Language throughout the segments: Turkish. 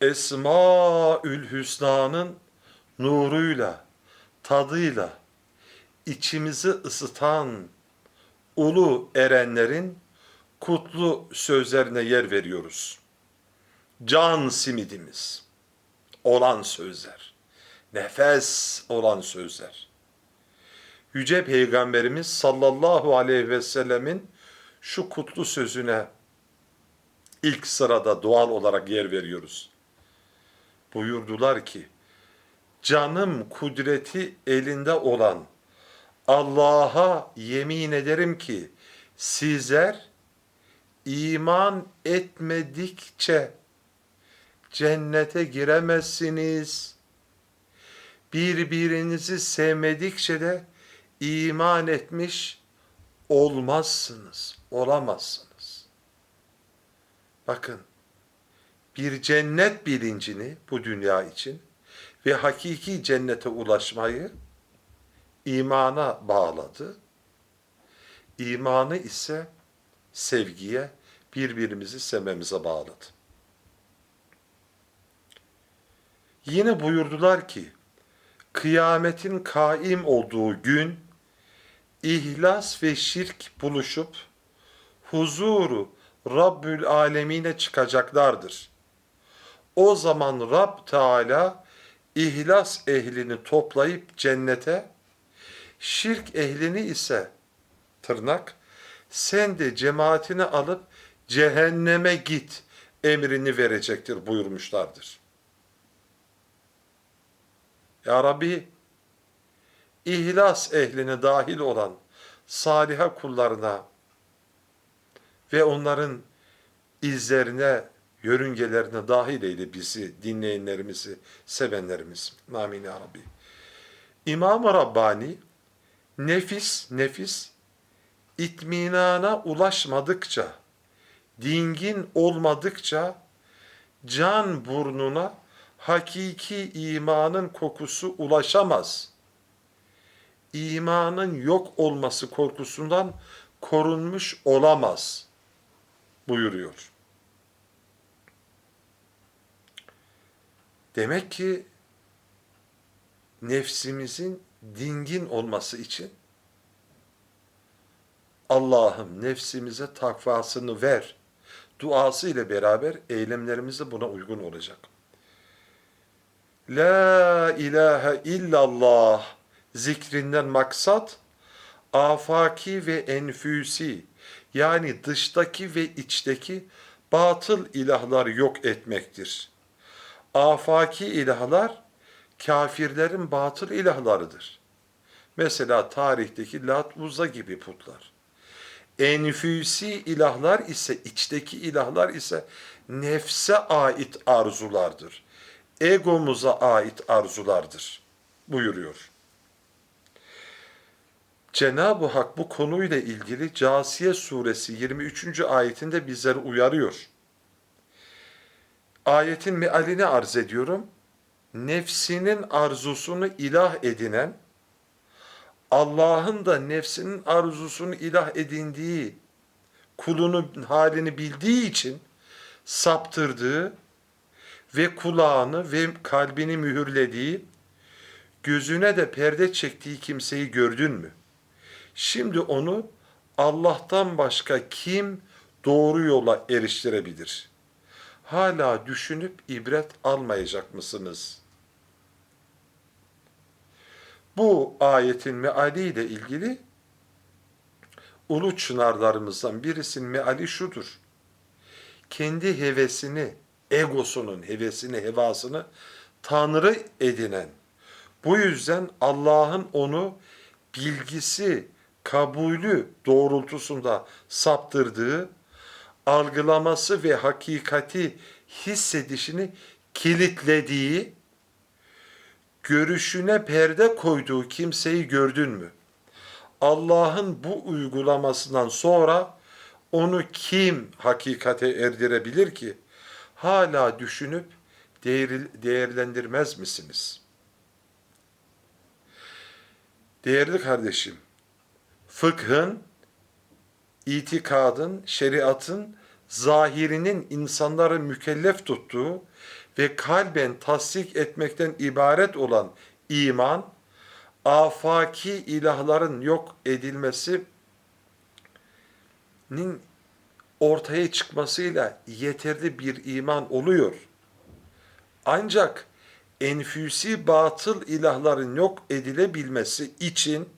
Esmaül Hüsna'nın nuruyla, tadıyla içimizi ısıtan ulu erenlerin kutlu sözlerine yer veriyoruz. Can simidimiz olan sözler, nefes olan sözler. Yüce Peygamberimiz sallallahu aleyhi ve sellemin şu kutlu sözüne ilk sırada doğal olarak yer veriyoruz. Buyurdular ki, canım kudreti elinde olan Allah'a yemin ederim ki sizler iman etmedikçe cennete giremezsiniz. Birbirinizi sevmedikçe de iman etmiş olmazsınız, olamazsınız. Bakın, bir cennet bilincini bu dünya için ve hakiki cennete ulaşmayı imana bağladı. İmanı ise sevgiye, birbirimizi sevmemize bağladı. Yine buyurdular ki, kıyametin kaim olduğu gün, ihlas ve şirk buluşup, huzuru Rabbül Alemine çıkacaklardır. O zaman Rab Teala ihlas ehlini toplayıp cennete, şirk ehlini ise tırnak sen de cemaatini alıp cehenneme git emrini verecektir buyurmuşlardır. Ya Rabbi ihlas ehline dahil olan saliha kullarına ve onların izlerine, yörüngelerine dahil eyle bizi, dinleyenlerimizi, sevenlerimizi. Amin ya Rabbi. İmam-ı Rabbani, nefis, nefis, itminana ulaşmadıkça, dingin olmadıkça, can burnuna hakiki imanın kokusu ulaşamaz. İmanın yok olması korkusundan korunmuş olamaz buyuruyor. Demek ki nefsimizin dingin olması için Allah'ım nefsimize takvasını ver duası ile beraber eylemlerimiz de buna uygun olacak. La ilahe illallah zikrinden maksat afaki ve enfüsi yani dıştaki ve içteki batıl ilahları yok etmektir. Afaki ilahlar kafirlerin batıl ilahlarıdır. Mesela tarihteki Lat Uzza gibi putlar. Enfüsi ilahlar ise içteki ilahlar ise nefse ait arzulardır. Egomuza ait arzulardır buyuruyor. Cenab-ı Hak bu konuyla ilgili Casiye suresi 23. ayetinde bizleri uyarıyor. Ayetin mealini arz ediyorum. Nefsinin arzusunu ilah edinen, Allah'ın da nefsinin arzusunu ilah edindiği, kulunun halini bildiği için saptırdığı ve kulağını ve kalbini mühürlediği, gözüne de perde çektiği kimseyi gördün mü? Şimdi onu Allah'tan başka kim doğru yola eriştirebilir? Hala düşünüp ibret almayacak mısınız? Bu ayetin meali ile ilgili ulu çınarlarımızdan birisinin meali şudur. Kendi hevesini, egosunun hevesini, hevasını Tanrı edinen, bu yüzden Allah'ın onu bilgisi, kabulü doğrultusunda saptırdığı, algılaması ve hakikati hissedişini kilitlediği, görüşüne perde koyduğu kimseyi gördün mü? Allah'ın bu uygulamasından sonra onu kim hakikate erdirebilir ki? Hala düşünüp değerlendirmez misiniz? Değerli kardeşim, fıkhın, itikadın, şeriatın zahirinin insanları mükellef tuttuğu ve kalben tasdik etmekten ibaret olan iman, afaki ilahların yok edilmesinin ortaya çıkmasıyla yeterli bir iman oluyor. Ancak enfüsi batıl ilahların yok edilebilmesi için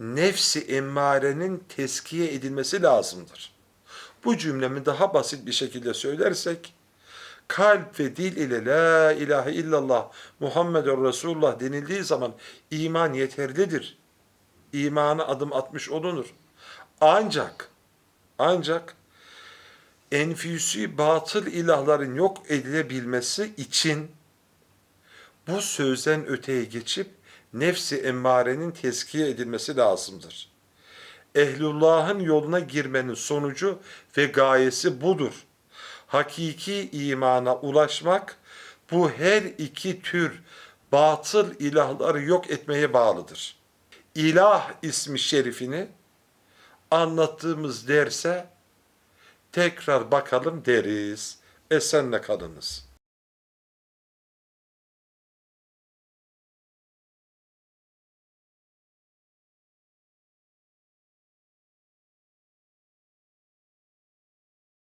nefsi emmarenin teskiye edilmesi lazımdır. Bu cümlemi daha basit bir şekilde söylersek, kalp ve dil ile la ilahe illallah Muhammedun Resulullah denildiği zaman iman yeterlidir. İmana adım atmış olunur. Ancak, ancak enfüsi batıl ilahların yok edilebilmesi için bu sözden öteye geçip nefsi emmarenin teskiye edilmesi lazımdır. Ehlullah'ın yoluna girmenin sonucu ve gayesi budur. Hakiki imana ulaşmak bu her iki tür batıl ilahları yok etmeye bağlıdır. İlah ismi şerifini anlattığımız derse tekrar bakalım deriz. Esenle kalınız.